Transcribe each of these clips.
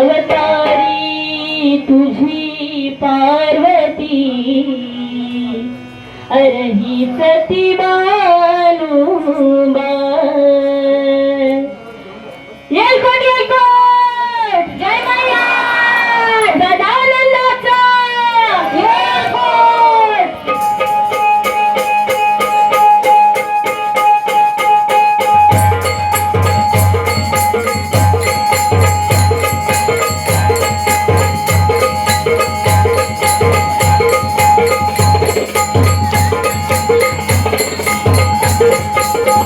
अवतारी तुझी पार्वती अरही प्रतिमा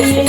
Yeah.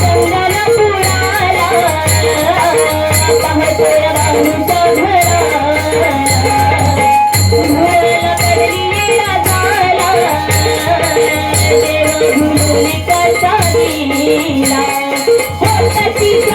ಕಟ್ಟಿದ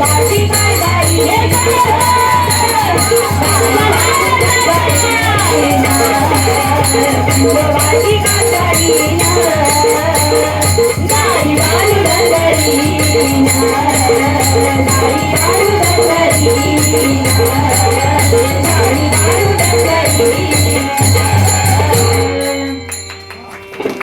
बाटी काय बाई हे Thank you.